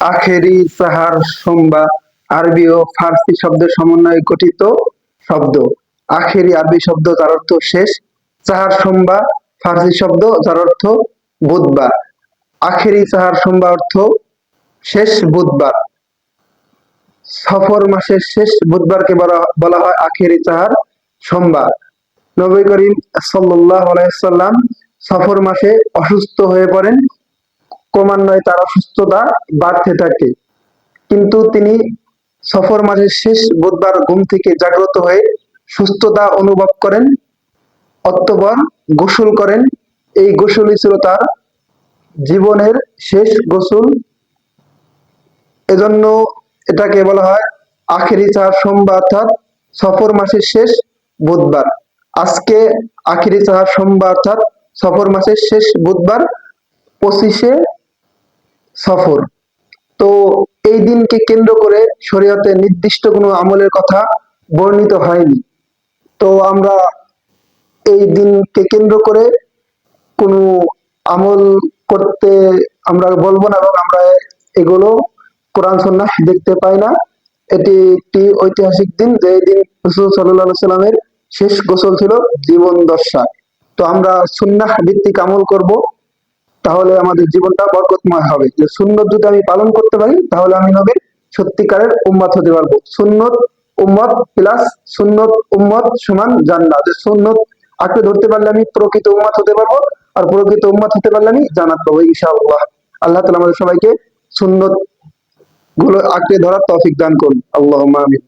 আখেরি সাহার সম্বা আরবি ও ফার্সি শব্দের সমন্বয়ে গঠিত শব্দ। আখেরি আরবি শব্দ যার অর্থ শেষ। সাহার সম্বা ফার্সি শব্দ যার অর্থ বুধবার। আখেরি সাহার সম্বা অর্থ শেষ বুধবার। সফর মাসের শেষ বুধবারকে বলা বলা হয় আখেরি সাহার সোমবার। নবী করিম সাল্লাল্লাহু আলাইহি সাল্লাম সফর মাসে অসুস্থ হয়ে পড়েন। ক্রমান্বয়ে তার অসুস্থতা বাড়তে থাকে। কিন্তু তিনি সফর মাসের শেষ বুধবার ঘুম থেকে জাগ্রত হয়ে সুস্থতা অনুভব করেন, অতঃপর গোসল করেন। এই গোসলই ছিল তার জীবনের শেষ গোসল। এজন্য এটাকে বলা হয় আখেরি চার সোমবার, অর্থাৎ সফর মাসের শেষ বুধবার। আজকে আখেরি চার সোমবার, অর্থাৎ সফর মাসের শেষ বুধবার, পঁচিশে সফর তো এই দিনকে কেন্দ্র করে শরীয়তে নির্দিষ্ট কোনো আমলের কথা বর্ণিত হয়নি। তো আমরা এই দিনকে কেন্দ্র করে কোনো আমল করতে আমরা বলব না এবং আমরা এগুলো কোরআন সন্ন্যাস দেখতে পাই না। এটি একটি ঐতিহাসিক দিন যে দিন রসুল সাল্লাহ সাল্লামের শেষ গোসল ছিল জীবন দশা তো আমরা সুন্নাহ ভিত্তিক আমল করব। তাহলে আমাদের জীবনটা বরকতময় হবে। যে সুন্নত যদি আমি পালন করতে পারি, তাহলে আমি নবীর সত্যিকারের উম্মত হতে পারব। সুন্নত উম্মত প্লাস সুন্নত উম্মত সমান জান্নাত। যে সুন্নত আঁকড়ে ধরতে পারলে আমি প্রকৃত উম্মত হতে পারব আর প্রকৃত উম্মত হতে পারলে আমি জান্নাত পাবো, ইনশাআল্লাহ। আল্লাহ তালা আমাদের সবাইকে সুন্নতগুলো আঁকড়ে ধরার তৌফিক দান করুন। আল্লাহ আমিন।